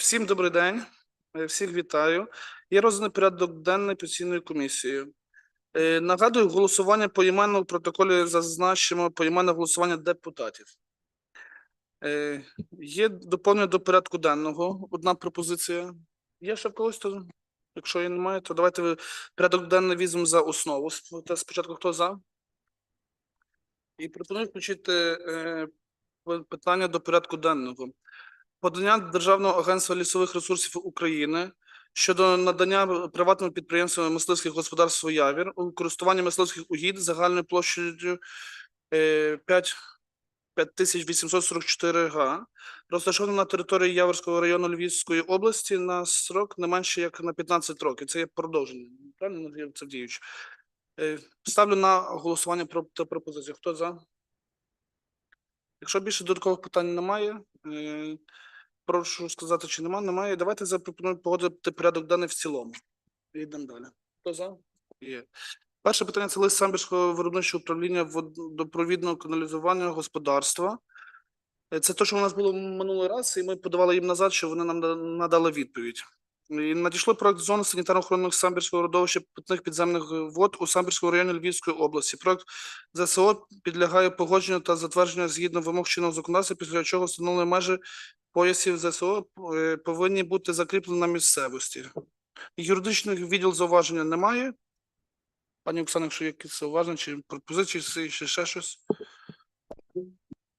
Всім добрий день. Е, Всіх вітаю. Є розданий порядок денний постійною комісією. Е, Нагадую, голосування поіменно в протоколі зазначимо поіменне голосування депутатів. Е, Є доповнення до порядку денного. Одна пропозиція. Є ще в когось? То, якщо її немає, то давайте порядок денний візьмемо за основу. Спочатку хто за? І пропоную включити питання до порядку денного подання Державного агентства лісових ресурсів України щодо надання приватному підприємству мисливських господарств Явір у користування мисливських угідь загальною площею е, 5 5844 га, розташовано на території Яворського району Львівської області на срок не менше як на 15 років. Це є продовження. Правильно Надія Цавдійович? Е, Ставлю на голосування про та пропозицію. Хто за? Якщо більше додаткових питань немає, е, прошу сказати, чи немає. Немає. Давайте запропонуємо погодити порядок денний в цілому. І йдемо далі. Хто за? Є. Перше питання це лист самбірського виробничого управління водопровідного каналізування господарства. Е, Це те, що у нас було минулий раз, і ми подавали їм назад, що вони нам надали відповідь. І надійшло проект зони санітарно-охоронних самбірського родовища питних підземних вод у Самбірському районі Львівської області. Проект ЗСО підлягає погодженню та затвердженню згідно вимог чинного законодавства, після чого встановлені межі поясів ЗСО е, повинні бути закріплені на місцевості. Юридичних відділ зауваження немає. Пані Оксана, якщо є якісь зауваження чи пропозиції, чи ще щось.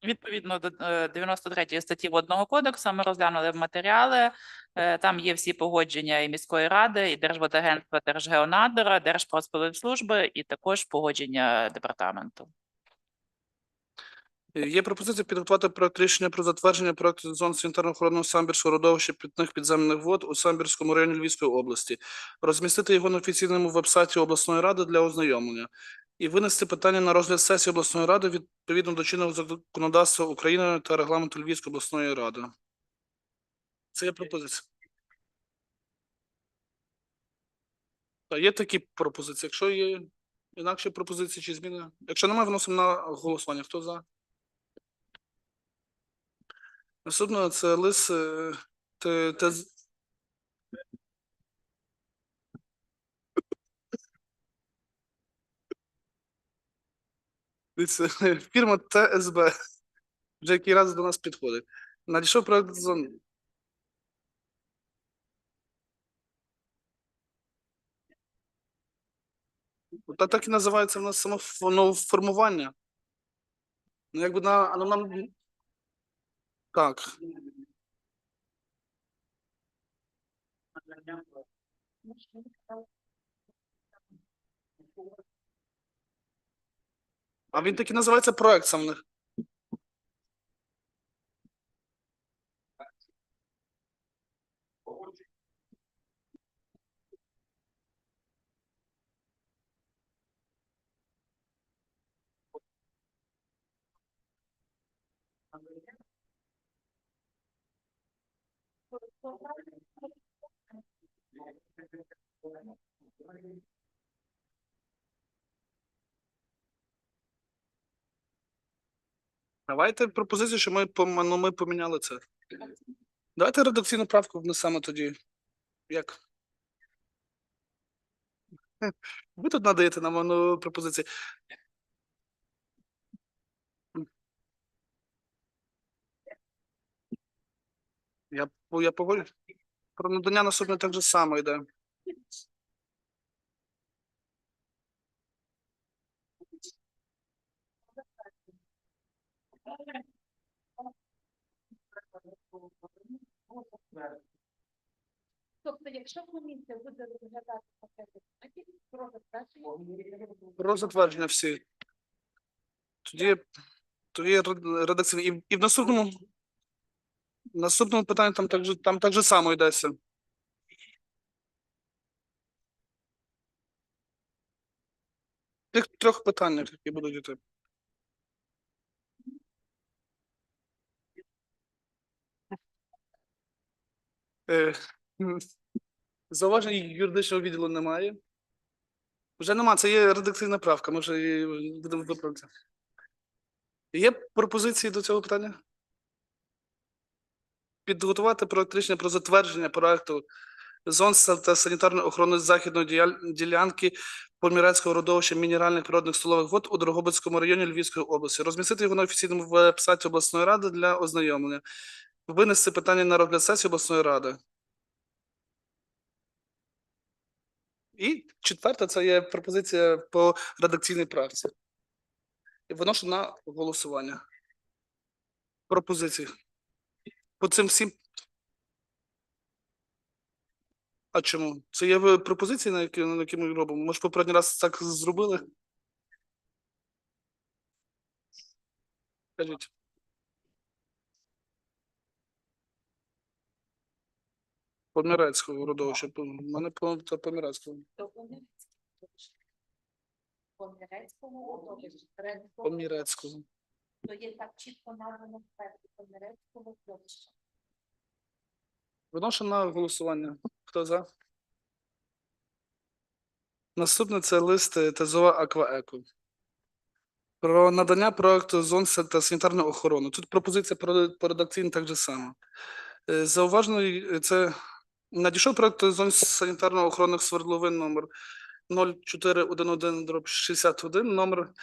Відповідно до е, 93 статті водного кодексу ми розглянули матеріали. Е, Там є всі погодження і міської ради, і Держводагентства, Держгеонадра, Держпродспоживслужби, і також погодження департаменту. Є пропозиція підготувати проект рішення про затвердження проекту зон санітарно-охоронного самбірського родовища питних підземних вод у Самбірському районі Львівської області, розмістити його на офіційному вебсайті обласної ради для ознайомлення і винести питання на розгляд сесії обласної ради відповідно до чинного законодавства України та регламенту Львівської обласної ради. Це є пропозиція. Та є такі пропозиції. Якщо є інакші пропозиції чи зміни, якщо немає, виносимо на голосування. Хто за? Наступне це лист е, з- Дивіться, фірма ТСБ. Вже який раз до нас підходить. Надійшов проект зон. Та так і називається в нас само ф- ну, якби на ну, нам. Так. А він таки називається проект сам в них. Давайте пропозицію, що ми, ну, ми поміняли це. Давайте редакційну правку внесемо тоді. Як? Ви тут надаєте нам ну, пропозиції. По- я погоджуюсь. Про надання наступне так же само йде. Тобто, якщо комісія буде розглядати пакети документів, про затвердження Про затвердження всі. Тоді, тоді ред- редакційне. І, і в наступному. Наступному питанні там так же, там так же само йдеться. Тих трьох питаннях, які будуть йти. Е, Зауважень юридичного відділу немає. Вже нема, це є редакційна правка, ми вже її будемо виправити. Є пропозиції до цього питання? Підготувати рішення про затвердження проекту зон та санітарної охорони західної ділянки Помірецького родовища мінеральних природних столових вод у Дрогобицькому районі Львівської області, розмістити його на офіційному веб-сайті обласної ради для ознайомлення, винести питання на розгляд сесії обласної ради. І четверта це є пропозиція по редакційній правці. І виношу на голосування. Пропозиції. По цим всім. А чому? Це є пропозиції, на які, на які ми робимо? Може, попередній раз так зробили? Скажіть. Помірецького родовища. У мене та Помірецького. Родовищі. Помірецького. То є так чітко названо в Помірецького родовища. Виношу на голосування. Хто за? Наступне це лист е, ТЗО Акваеко. Про надання проекту зон та санітарної охорони. Тут пропозиція про, по редакційній так же само. Е, Зауважено, е, це надійшов проект зон санітарно охоронних свердловин номер 0411 дроб 61, номер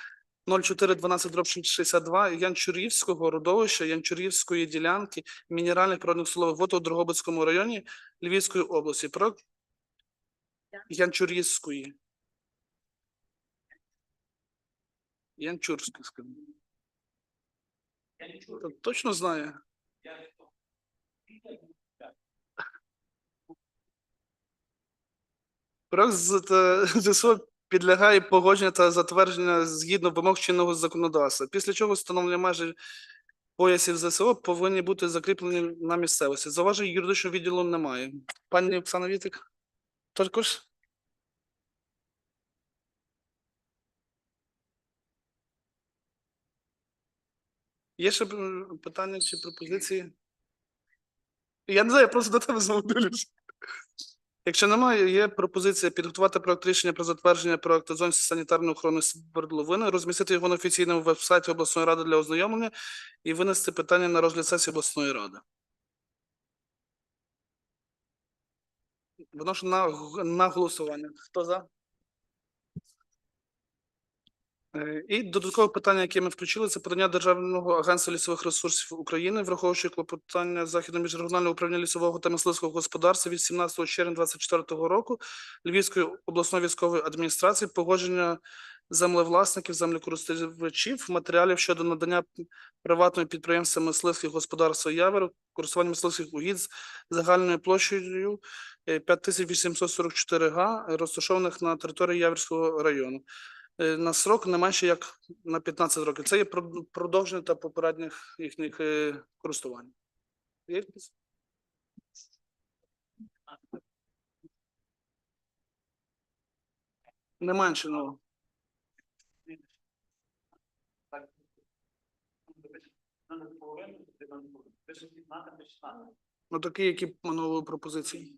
0412 дроб 62 Янчурівського родовища Янчурівської ділянки мінеральних природних солових вод у Дрогобицькому районі Львівської області. Проект Янчурівської. Янчурський, скажімо. Точно знає. Проект з- та- ЗСУ підлягає погодження та затвердження згідно вимог чинного законодавства, після чого встановлення межі поясів ЗСО повинні бути закріплені на місцевості. Заважень юридичного відділу немає. Пані Оксана Вітик, також? Є ще питання чи пропозиції? Я не знаю, я просто до тебе знову. Якщо немає, є пропозиція підготувати проект рішення про затвердження проекту зон санітарної охорони свердловини, розмістити його на офіційному веб-сайті обласної ради для ознайомлення і винести питання на розгляд сесії обласної ради. Виношу на, на голосування. Хто за? Е, І додаткове питання, яке ми включили, це подання Державного агентства лісових ресурсів України, враховуючи клопотання Західного міжрегіонального управління лісового та мисливського господарства від 17 червня 2024 року Львівської обласної військової адміністрації погодження землевласників, землекористувачів, матеріалів щодо надання приватним підприємствам мисливських господарства Явер користування мисливських угідь з загальною площею е, 5844 га, розташованих на території Яверського району. е, на срок не менше як на 15 років. Це є продовження та попередніх їхніх е, користувань. Є? Не менше, ну. Ну, такі, які минулої пропозиції.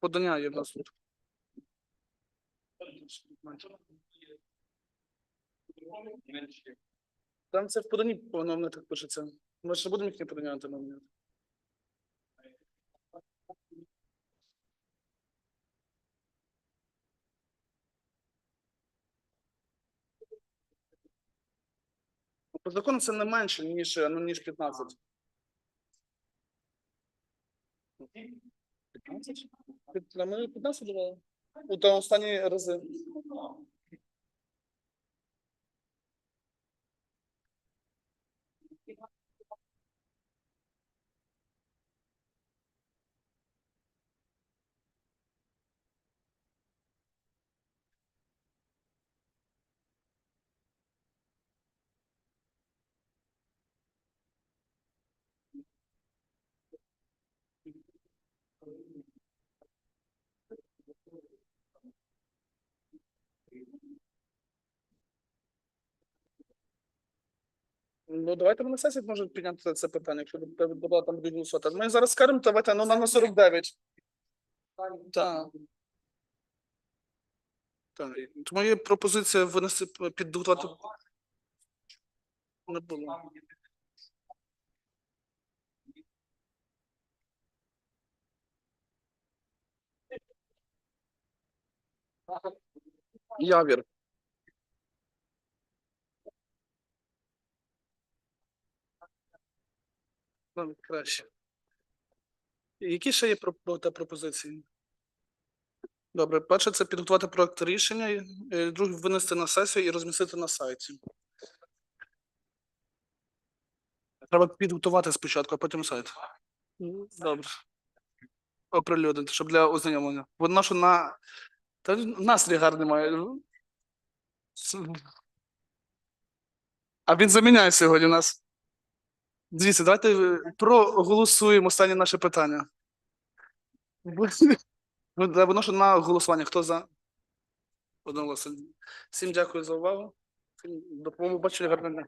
Подання є в нас. Там це в поданні, воно так пишеться. Ми ж не будемо їхні подання антимовляти. По закону це не менше, ніж, ну, ніж 15. 15? Під- а Ми 15 давали? У та останні рази. Ну, давайте ми на сесії може підняти це питання, якщо була там будуть голосувати. Ми зараз скажемо, давайте, ну, нам на 49. Так. Так, Тому є пропозиція винести підготувати. Не було. Явір. Ну, краще. Які ще є та пропозиції? Добре, перше це підготувати проект рішення, е, друге винести на сесію і розмістити на сайті. Треба підготувати спочатку, а потім сайт. Ну, Добре. Оприлюднити, щоб для ознайомлення. Воно що на та настрій гарний має. А він заміняє сьогодні нас. Дивіться, давайте е, проголосуємо останнє наше питання. Виношу воно що на голосування. Хто за? Одноголосно. Всім дякую за увагу. Допомогу, до побачення гарного дня.